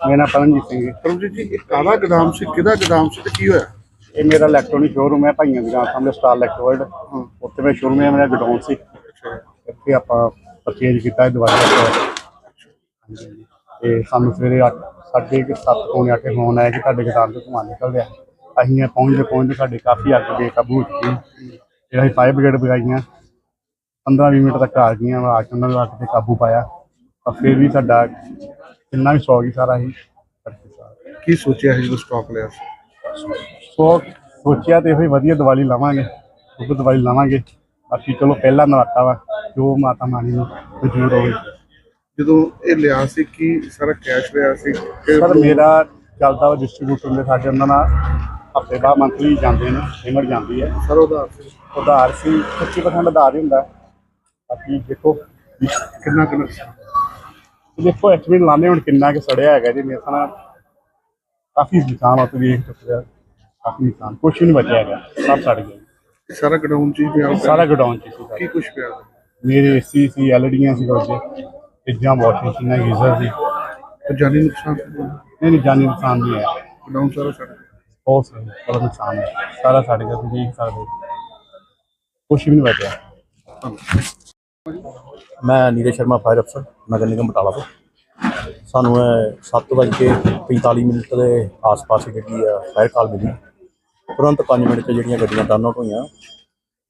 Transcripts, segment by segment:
ਮੇਰਾ ਨਾਮ ਪਰਮਜੀਤ ਸਿੰਘ ਹੈ। ਪਰਮਜੀਤ ਜੀ ਇਹ ਕਾਲਾ ਗਦਾਮ ਸੀ? ਕਿਹਦਾ ਗਦਾਮ ਸੀ ਤੇ ਕੀ ਹੋਇਆ? ਇਹ ਮੇਰਾ ਇਲੈਕਟ੍ਰੋਨਿਕ ਸ਼ੋਰੂਮ ਹੈ ਭਾਈਆਂ ਦੀ ਗਾਂ ਸਾਹਮਣੇ ਸਟਾਰ ਇਲੈਕਟ੍ਰੋਇਡ ਉੱਥੇ ਮੇਰਾ ਸ਼ੋਰੂਮ ਹੈ ਮੇਰਾ ਗਡਾਊਨ ਸੀ। ਇੱਥੇ ਆਪਾਂ ਪਰਚੇਜ ਕੀਤਾ ਇਹ ਦਵਾਈ ਦਾ ਤੇ ਸਾਨੂੰ ਸਵੇਰੇ 8 ਸਾਢੇ ਕੁ ਸੱਤ ਪੌਣੇ ਅੱਠ ਫੋਨ ਆਇਆ ਕਿ ਤੁਹਾਡੇ ਗਦਾਮ ਤੋਂ ਧੂੰਆਂ ਨਿਕਲ ਰਿਹਾ ਅਸੀਂ ਇਹ ਪਹੁੰਚਦੇ ਪਹੁੰਚਦੇ ਸਾਡੇ ਕਾਫੀ ਅੱਗ ਬੇਕਾਬੂ ਹੋ ਚੁੱਕੀ। ਫਿਰ ਅਸੀਂ ਫਾਇਰ ਬ੍ਰਿਗੇਡ ਬਗਾਈਆਂ 15-20 ਮਿੰਟ ਤੱਕ ਆ ਗਈਆਂ ਆ ਕੇ ਉਹਨਾਂ ਨੂੰ ਅੱਗ ਤੇ ਕਾਬੂ ਪਾਇਆ। ਪਰ ਫਿਰ ਵੀ ਸਾਡਾ ਕਿੰਨਾ ਵੀ ਸੌ ਗਈ ਸਾਰਾ ਹੀ ਕਰਕੇ ਸਾਰਾ। ਕੀ ਸੋਚਿਆ ਹੈ ਜਦੋਂ ਸਟਾਕ ਲਿਆ ਸੀ? ਸੋ ਸੋਚਿਆ ਤੇ ਵੀ ਵਧੀਆ ਦੀਵਾਲੀ ਲਾਵਾਂਗੇ ਉਹ ਦੀਵਾਲੀ ਲਾਵਾਂਗੇ। ਬਾਕੀ ਚਲੋ ਪਹਿਲਾ ਨਰਾਤਾ ਵਾ ਜੋ ਮਾਤਾ ਮਾਨੀ ਨੂੰ ਮਨਜ਼ੂਰ ਹੋਵੇ। ਜਦੋਂ ਇਹ ਲਿਆ ਸੀ ਕੀ ਸਾਰਾ ਕੈਸ਼ ਲਿਆ ਸੀ? ਕਿ ਪਰ ਮੇਰਾ ਚੱਲਦਾ ਵਾ ਡਿਸਟ੍ਰੀਬਿਊਟਰ ਦੇ ਸਾਡੇ ਉਹਨਾਂ ਨਾਲ ਹਫ਼ਤੇ ਬਾਅਦ ਮੰਥਲੀ ਜਾਂਦੇ ਨੇ ਪੇਮੈਂਟ ਜਾਂਦੀ ਹੈ। ਸਾਰਾ ਉਹਦਾ ਸੀ। ਉਧਾਰ ਸੀ 25% ਉਧਾਰ ਹੀ ਹੁੰਦਾ। ਬਾਕੀ ਦੇਖੋ ਵੀ ਕਿੰਨਾ ਕਿੰਨਾ ਦੇਖੋ ਐਕਚੁਅਲੀ ਲਾਣੇ ਹੁਣ ਕਿੰਨਾ ਕਿ ਸੜਿਆ ਹੈਗਾ ਜੀ ਮੇਰੇ ਨਾਲ ਕਾਫੀ ਨੁਕਸਾਨ ਆ ਤੇ ਵੇਖ ਚੁੱਕਿਆ ਕਾਫੀ ਨੁਕਸਾਨ ਕੁਛ ਵੀ ਨਹੀਂ ਬਚਿਆ ਹੈਗਾ ਸਭ ਸੜ ਗਿਆ। ਸਾਰਾ ਗਡਾਊਨ ਚ ਹੀ ਪਿਆ ਹੋਇਆ। ਸਾਰਾ ਗਡਾਊਨ ਚ ਸੀ ਸਾਰਾ। ਕੀ ਕੁਝ ਪਿਆ ਹੋਇਆ? ਮੇਰੇ ਏਸੀ ਸੀ ਐਲਡੀਆਂ ਸੀ ਉਹਦੇ। ਫਰਿੱਜਾਂ ਵਾਸ਼ਿੰਗ ਮਸ਼ੀਨਾਂ ਗੀਜ਼ਰ ਸੀ। ਤੇ ਜਾਨੀ ਨੁਕਸਾਨ ਨਹੀਂ ਨਹੀਂ ਜਾਨੀ ਨੁਕਸਾਨ ਨਹੀਂ ਹੈ। ਗਡਾਊਨ ਸਾਰਾ ਸੜ ਗਿਆ। ਬਹੁਤ ਸੀ ਬੜਾ ਨੁਕਸਾਨ ਹੈ। ਸਾਰਾ ਸੜ ਗਿਆ ਤੁਸੀਂ ਦੇਖ ਸਕਦੇ ਹੋ। ਕੁਛ ਵੀ ਨਹੀਂ ਬਚਿਆ। ਮੈਂ ਨੀਰਜ ਸ਼ਰਮਾ ਫਾਇਰ ਅਫਸਰ ਨਗਰ ਨਿਗਮ ਬਟਾਲਾ ਤੋਂ। ਸਾਨੂੰ ਇਹ 7:45 ਮਿੰਟ ਦੇ ਆਸ-ਪਾਸ ਜਿਹੜੀ ਆ ਫਾਇਰ ਕਾਲ ਮਿਲੀ। ਤੁਰੰਤ 5 ਮਿੰਟ 'ਚ ਜਿਹੜੀਆਂ ਗੱਡੀਆਂ ਟਰਨ ਆਊਟ ਹੋਈਆਂ,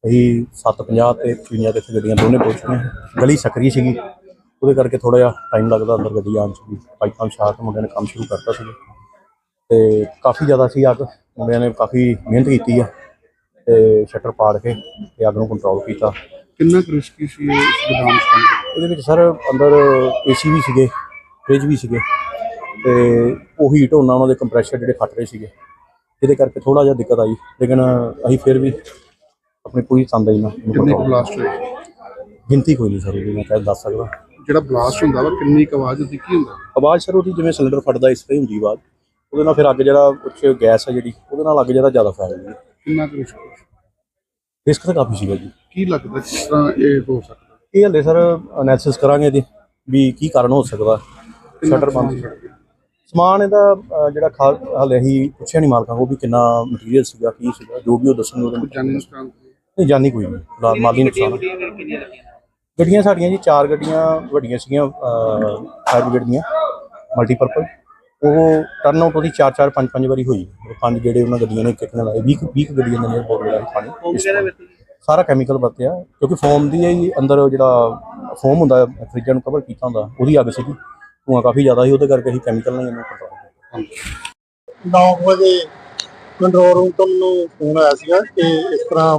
ਅਸੀਂ 7:50 ਤੇ 55 ਤੇ ਇੱਥੇ ਗੱਡੀਆਂ ਦੋਨੇ ਪਹੁੰਚ ਗਈਆਂ ਗਲੀ ਸਕਰੀ ਸੀਗੀ, ਉਹਦੇ ਕਰਕੇ ਥੋੜਾ ਜਿਹਾ ਟਾਈਮ ਲੱਗਦਾ ਅੰਦਰ ਗੱਡੀ ਆਉਣ 'ਚ ਵੀ। ਪਾਈਪਾਂ ਵਿਛਾ ਮੁੰਡਿਆਂ ਨੇ ਕੰਮ ਸ਼ੁਰੂ ਕਰਤਾ ਸੀ ਤੇ ਕਾਫੀ ਜ਼ਿਆਦਾ ਸੀ ਅੱਗ, ਮੁੰਡਿਆਂ ਨੇ ਕਾਫੀ ਮਿਹਨਤ ਕੀਤੀ ਆ ਤੇ ਸ਼ਟਰ ਪਾੜ ਕੇ ਤੇ ਅੱਗ ਨੂੰ ਕੰਟਰੋਲ ਕੀਤਾ। ਕਿੰਨਾ ਕੁ ਰਿਸਕੀ ਸੀ ਇਹ ਇਸ ਗਦਾਮ ਚ ਇਹਦੇ ਵਿੱਚ ਸਰ ਅੰਦਰ ਏਸੀ ਵੀ ਸੀਗੇ ਫ੍ਰਿਜ ਵੀ ਸੀਗੇ ਤੇ ਉਹ ਹੀਟ ਹੋਣਾ ਉਹਨਾਂ ਦੇ ਕੰਪਰੈਸ਼ਰ ਜਿਹੜੇ ਫਟ ਰਹੇ ਸੀਗੇ। ਇਹਦੇ ਕਰਕੇ ਥੋੜਾ ਜਿਹਾ ਦਿੱਕਤ ਆਈ ਲੇਕਿਨ ਅਸੀਂ ਫਿਰ ਵੀ ਆਪਣੀ ਪੂਰੀ ਤੰਦਾਈ ਕਿੰਨੇ ਕੁ ਬਲਾਸਟ ਹੋਏ ਗਿਣਤੀ ਕੋਈ ਨਹੀਂ ਸਰ ਇਹਦੀ ਮੈਂ ਕਹਿ ਦੱਸ ਸਕਦਾ। ਜਿਹੜਾ ਬਲਾਸਟ ਹੁੰਦਾ ਵਾ ਕਿੰਨੀ ਕੁ ਆਵਾਜ਼ ਹੁੰਦੀ ਕੀ ਹੁੰਦਾ? ਆਵਾਜ਼ ਸਰ ਉਹਦੀ ਜਿਵੇਂ ਸਿਲੰਡਰ ਫਟਦਾ ਇਸ ਤਰ੍ਹਾਂ ਹੀ ਹੁੰਦੀ ਆਵਾਜ਼। ਉਹਦੇ ਨਾਲ ਫਿਰ ਅੱਗ ਜਿਹੜਾ ਉੱਚ ਗੈਸ ਹੈ ਜਿਹੜੀ ਉਹਦੇ ਨਾਲ ਅੱਗ ਜਿਹੜਾ ਜ਼ਿਆਦਾ ਫੈਲ ਜਾਂਦੀ ਹੈ। ਕਿੰਨਾ ਕੁ ਰਿਸਕ ਰਿਸਕ ਤਾਂ ਕਾਫੀ ਸੀਗਾ ਜੀ। ਕੀ ਲੱਗਦਾ ਕਿਸ ਤਰ੍ਹਾਂ ਇਹ ਹੋ ਸਕਦਾ? ਇਹ ਹਲੇ ਸਰ ਅਨਾਲਿਸਿਸ ਕਰਾਂਗੇ ਇਹਦੀ ਵੀ ਕੀ ਕਾਰਨ ਹੋ ਸਕਦਾ। ਸ਼ਟਰ ਬੰਦ ਸਮਾਨ ਇਹਦਾ ਜਿਹੜਾ ਖਾ ਹਲੇ ਅਸੀਂ ਪੁੱਛਿਆ ਨਹੀਂ ਮਾਲਕਾਂ ਕੋਲ ਵੀ ਕਿੰਨਾ ਮਟੀਰੀਅਲ ਸੀਗਾ ਕੀ ਸੀਗਾ ਜੋ ਵੀ ਉਹ ਦੱਸਣਗੇ ਉਹਦੇ ਕੋਈ ਜਾਨੀ ਨੁਕਸਾਨ ਨਹੀਂ ਜਾਨੀ ਕੋਈ ਨਹੀਂ। ਫਿਲਹਾਲ ਮਾਲੀ ਨੁਕਸਾਨ। ਗੱਡੀਆਂ ਸਾਡੀਆਂ ਜੀ ਚਾਰ ਗੱਡੀਆਂ ਵੱਡੀਆਂ ਸੀਗੀਆਂ ਫਾਇਰ ਬ੍ਰਿਗੇਡ ਦੀਆਂ ਮਲਟੀਪਰਪਲ ਉਹ ਟਰਨ ਆਊਟ ਉਹਦੀ ਚਾਰ ਚਾਰ ਪੰਜ ਪੰਜ ਵਾਰੀ ਹੋਈ। ਪੰਜ ਜਿਹੜੇ ਉਹਨਾਂ ਗੱਡੀਆਂ ਨੇ ਕਿੱਕਣ ਲਾਏ 20 20 ਗੱਡੀਆਂ ਨੇ ਬਹੁਤ ਜਿਹੜਾ ਪਾਣੀ। ਸਾਰਾ ਕੈਮੀਕਲ ਵਰਤਿਆ। ਕਿਉਂਕਿ ਫੋਮ ਦੀ ਹੀ ਅੰਦਰ ਉਹ ਜਿਹੜਾ ਫੋਮ ਹੁੰਦਾ ਫ੍ਰਿਜਾਂ ਨੂੰ ਕਵਰ ਕੀਤਾ ਹੁੰਦਾ ਉਹਦੀ ਅੱਗ ਸੀਗੀ। ਧੂੰਆਂ ਕਾਫੀ ਜ਼ਿਆਦਾ ਸੀ ਉਹਦੇ ਕਰਕੇ ਅਸੀਂ ਕੈਮੀਕਲ ਨਾਲ ਹੀ ਇਹਨੂੰ ਕੰਟਰੋਲ ਕੀਤਾ। 9 ਵਜੇ ਕੰਟਰੋਲ ਰੂਮ ਤੋਂ ਮੈਨੂੰ ਫੋਨ ਆਇਆ ਸੀਗਾ ਕਿ ਇਸ ਤਰ੍ਹਾਂ